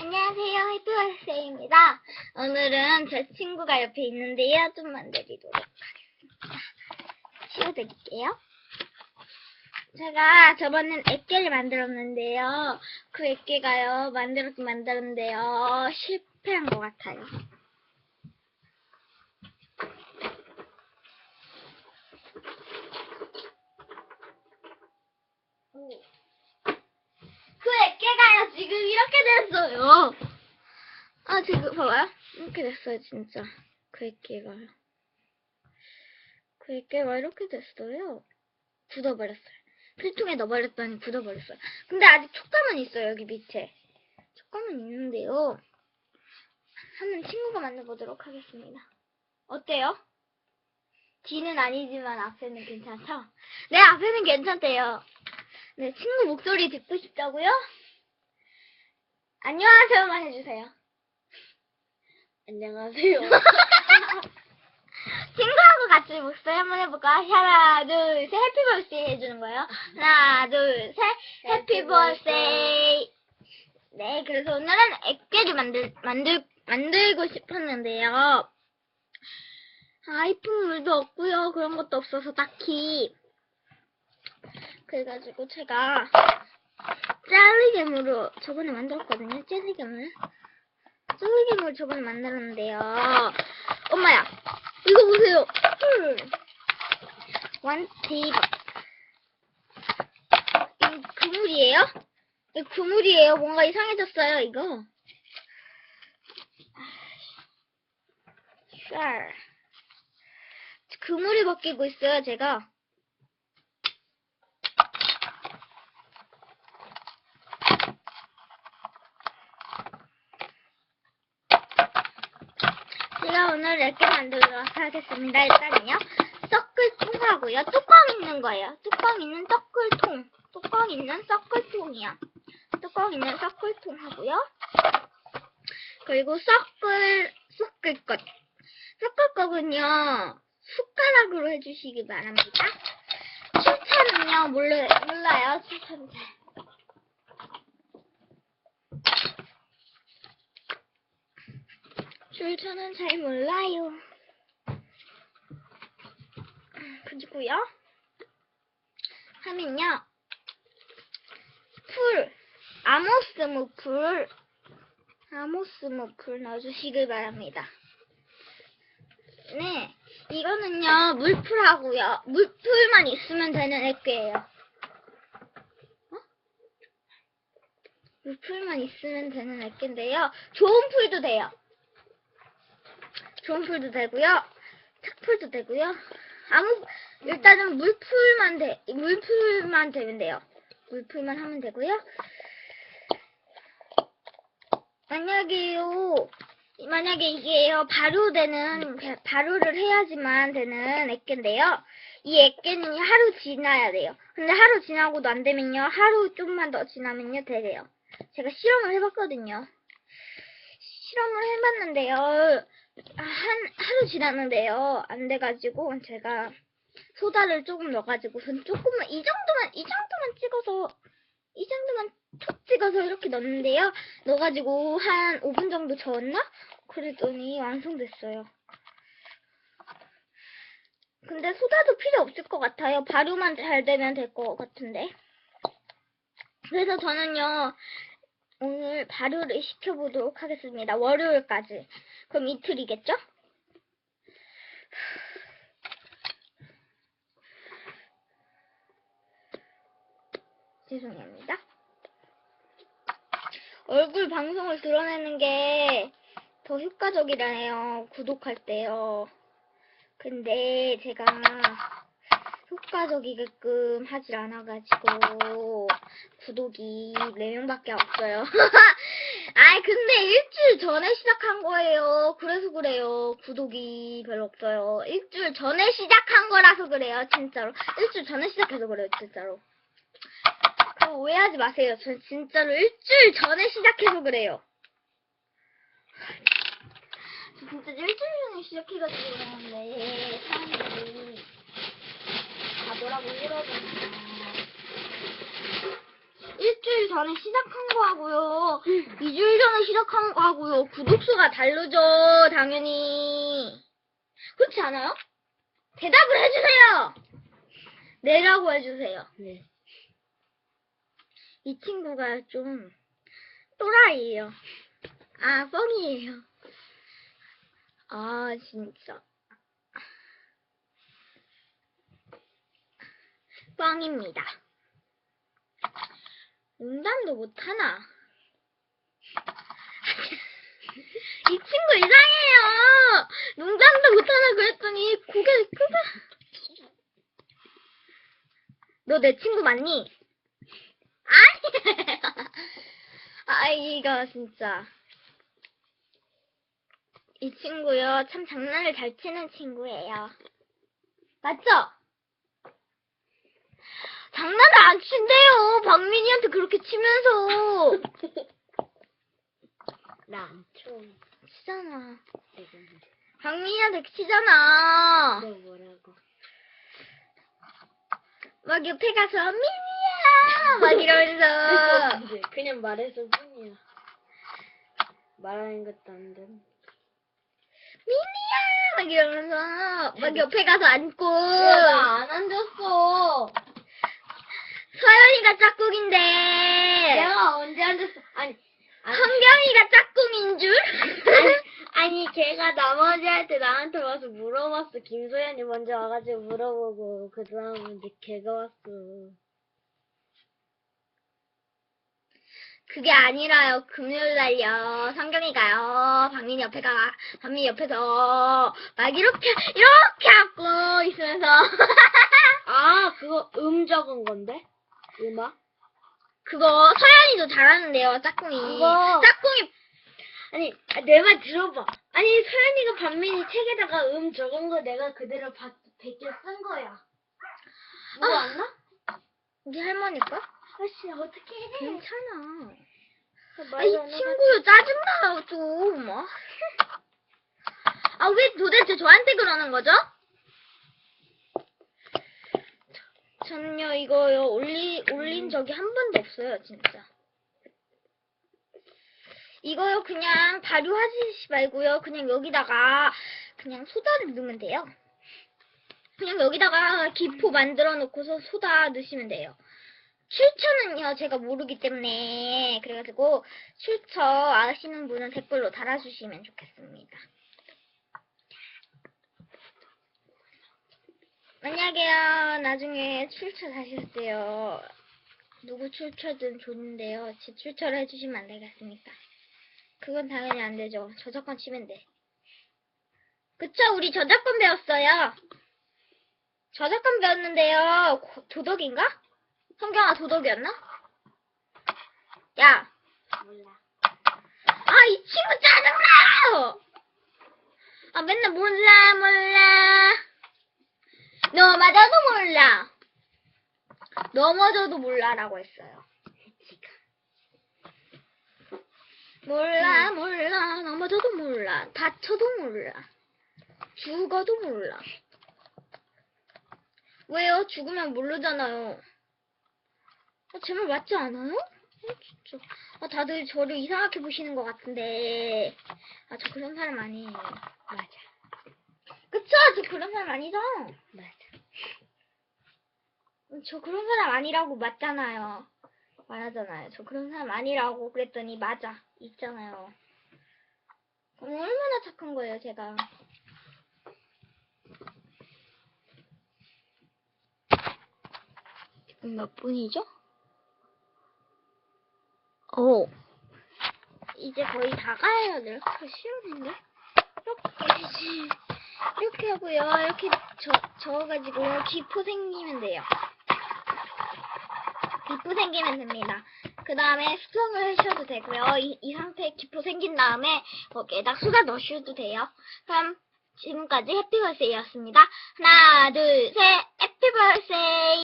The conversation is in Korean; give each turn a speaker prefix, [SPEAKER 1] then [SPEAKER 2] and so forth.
[SPEAKER 1] 안녕하세요. 해피월세입니다. 오늘은 제 친구가 옆에 있는데요. 좀 만들도록 하겠습니다. 치워드릴게요. 제가 저번엔 액계를 만들었는데요. 그 액계가요, 만들었긴 만들었는데요. 실패한 것 같아요. 그 액계가요, 지금 이렇게 됐어요. 아, 지금 봐봐요. 이렇게 됐어요, 진짜. 그. 그 액계가 이렇게 됐어요. 굳어버렸어요. 필통에 넣어버렸더니 굳어버렸어요. 근데 아직 촉감은 있어요, 여기 밑에. 촉감은 있는데요. 한번 친구가 만나보도록 하겠습니다. 어때요? 뒤는 아니지만 앞에는 괜찮죠? 네, 앞에는 괜찮대요. 네, 친구 목소리 듣고 싶다고요? 안녕하세요만 해주세요. 안녕하세요. 친구하고 같이 목소리 한번 해볼까? 하나, 둘, 셋, 해피 벌스데이 해주는 거예요. 하나, 둘, 셋, 해피 벌스데이. 네, 그래서 오늘은 액계를 만들, 만들, 만들고 싶었는데요. 아이폰 물도 없고요. 그런 것도 없어서 딱히. 그래가지고 제가 젤리괴물로 저번에 만들었거든요. 젤리괴물. 젤리괴물 저번에 만들었는데요. 엄마야, 이거 보세요. 헐. 완 대박. 이 그물이에요? 이 그물이에요. 뭔가 이상해졌어요, 이거. 쌀. 그물이 바뀌고 있어요, 제가. 제가 오늘 이렇게 만들도록 하겠습니다. 일단은요. 썩글통하고요. 뚜껑 있는 거예요. 뚜껑 있는 썩글통. 뚜껑 있는 썩글통이요. 뚜껑 있는 썩글통 하고요. 그리고 썩글, 섞을 것. 섞을 거군요. 숟가락으로 해주시기 바랍니다. 추천은요, 몰라, 몰라요. 추천 잘. 출처는 잘 몰라요. 그리고요. 하면요. 풀, 아모스 무풀, 아모스 무풀 넣어주시길 바랍니다. 네, 이거는요, 물풀하고요. 물풀만 있으면 되는 액괴예요. 어? 물풀만 있으면 되는 액괴인데요. 좋은 풀도 돼요. 좋은 풀도 되고요. 착풀도 되고요. 아무 일단은 물풀만 돼 물풀만 되면 돼요. 물풀만 하면 되고요. 만약에요 만약에 이게요 발효되는 발효를 해야지만 되는 액계인데요. 이 액계는 하루 지나야 돼요. 근데 하루 지나고도 안 되면요 하루 좀만 더 지나면요 되래요. 제가 실험을 해봤거든요. 실험을 해봤는데요. 한 하루 지났는데요. 안 돼가지고 제가 소다를 조금 넣어가지고 조금만 이 정도만 이 정도만 찍어서 이 정도만 툭 찍어서 이렇게 넣었는데요. 넣어가지고 한 5분 정도 저었나? 그랬더니 완성됐어요. 근데 소다도 필요 없을 것 같아요. 발효만 잘 되면 될 것 같은데. 그래서 저는요. 오늘 발효를 시켜보도록 하겠습니다. 월요일까지. 그럼 이틀이겠죠? 죄송합니다. 얼굴 방송을 드러내는 게 더 효과적이라네요. 구독할 때요. 근데 제가 효과적이게끔 하질 않아가지고 구독이 4명밖에 없어요. 아이 근데 일주일 전에 시작한 거예요. 그래서 그래요. 구독이 별로 없어요. 일주일 전에 시작한 거라서 그래요. 진짜로. 일주일 전에 시작해서 그래요. 진짜로. 그거 오해하지 마세요. 전 진짜로 일주일 전에 시작해서 그래요. 저 진짜 일주일 전에 시작해가지고 그러는데 사람들이 다 뭐라고 이러잖아요. 일주일 전에 시작한 거하고요. 2주일 전에 시작한 거하고요. 구독수가 다르죠, 당연히. 그렇지 않아요? 대답을 해주세요! 네라고 해주세요.
[SPEAKER 2] 네.
[SPEAKER 1] 이 친구가 좀 또라이예요. 아, 뻥이에요. 아, 진짜. 뻥입니다. 농담도 못하나? 이 친구 이상해요! 농담도 못하나 그랬더니 고개를 끄덕. 너내 친구 맞니? 아니! 아, 이거 진짜. 이 친구요, 참 장난을 잘 치는 친구예요. 맞죠? 장난을 안 친대요. 박민이한테 그렇게 치면서.
[SPEAKER 2] 나 안 쳐.
[SPEAKER 1] 치잖아.
[SPEAKER 2] 내가 뭔데?
[SPEAKER 1] 박민이한테 치잖아.
[SPEAKER 2] 너 뭐라고?
[SPEAKER 1] 막 옆에 가서, 민이야! 막 이러면서.
[SPEAKER 2] 이제 그냥 말해서 뿐이야. 말하는 것도 안 돼.
[SPEAKER 1] 민이야! 막 이러면서. 막 옆에 가서 앉고.
[SPEAKER 2] 안 앉았어.
[SPEAKER 1] 서연이가 짝꿍인데.
[SPEAKER 2] 내가 언제 앉았어? 아니, 아니,
[SPEAKER 1] 성경이가 짝꿍인 줄?
[SPEAKER 2] 아니, 걔가 나머지 할 때 나한테 와서 물어봤어. 김소연이 먼저 와가지고 물어보고, 그 다음에 이제 걔가 왔어.
[SPEAKER 1] 그게 아니라요. 금요일 날요. 성경이가요. 박민이 옆에 가, 박민이 옆에서 막 이렇게, 이렇게 하고 있으면서.
[SPEAKER 2] 아, 그거 음 적은 건데? 음악?
[SPEAKER 1] 그거 서연이도 잘하는데요. 짝꿍이.
[SPEAKER 2] 그거-
[SPEAKER 1] 짝꿍이
[SPEAKER 2] 아니, 내 말 들어봐. 아니, 서연이가 반민이 책에다가 음 적은 거 내가 그대로 바, 베껴 쓴 거야. 뭐
[SPEAKER 1] 아.
[SPEAKER 2] 왔나?
[SPEAKER 1] 우리 할머니까?
[SPEAKER 2] 아씨, 어떡해.
[SPEAKER 1] 괜찮아. 아, 이
[SPEAKER 2] 말도 안
[SPEAKER 1] 친구요 짜증나요 좀. 아 왜 도대체 저한테 그러는 거죠? 전요 이거요 올리 올린 적이 한 번도 없어요 진짜. 이거요 그냥 발효하지 말고요 그냥 여기다가 그냥 소다를 넣으면 돼요. 그냥 여기다가 기포 만들어 놓고서 소다 넣으시면 돼요. 출처는요 제가 모르기 때문에 그래가지고 출처 아시는 분은 댓글로 달아주시면 좋겠습니다. 만약에요 나중에 출처 때요 누구 출처든 좋은데요 제 출처를 해주시면 안 되겠습니까? 그건 당연히 안 되죠 저작권 치면 돼. 그쵸 우리 저작권 배웠어요. 저작권 배웠는데요 고- 도덕인가? 성경아 도덕이었나? 야,
[SPEAKER 2] 몰라.
[SPEAKER 1] 아 이 친구 짜증나요. 아 맨날 몰라 몰라. 넘어져도 몰라. 넘어져도 몰라라고 했어요. 몰라 몰라 넘어져도 몰라 다쳐도 몰라 죽어도 몰라. 왜요? 죽으면 모르잖아요. 아, 제말 맞지 않아요? 어, 진짜. 아, 다들 저를 이상하게 보시는 것 같은데. 아, 저 그런 사람 아니에요.
[SPEAKER 2] 맞아.
[SPEAKER 1] 그쵸? 저 그런 사람 아니죠?
[SPEAKER 2] 맞아.
[SPEAKER 1] 저 그런 사람 아니라고 맞잖아요. 말하잖아요. 저 그런 사람 아니라고 그랬더니 맞아. 있잖아요. 그럼 얼마나 착한 거예요, 제가. 지금 몇 분이죠? 오. 이제 거의 다 가야 돼요. 더 쉬운데? 이렇게, 이렇게 하고요. 이렇게 저, 저어가지고 기포 생기면 돼요. 기포 생기면 됩니다. 그 다음에 수정을 하셔도 되고요. 이, 이 상태에 기포 생긴 다음에 거기에다 수다 넣으셔도 돼요. 그럼 지금까지 해피버스데이였습니다. 하나, 둘, 셋, 해피버스데이!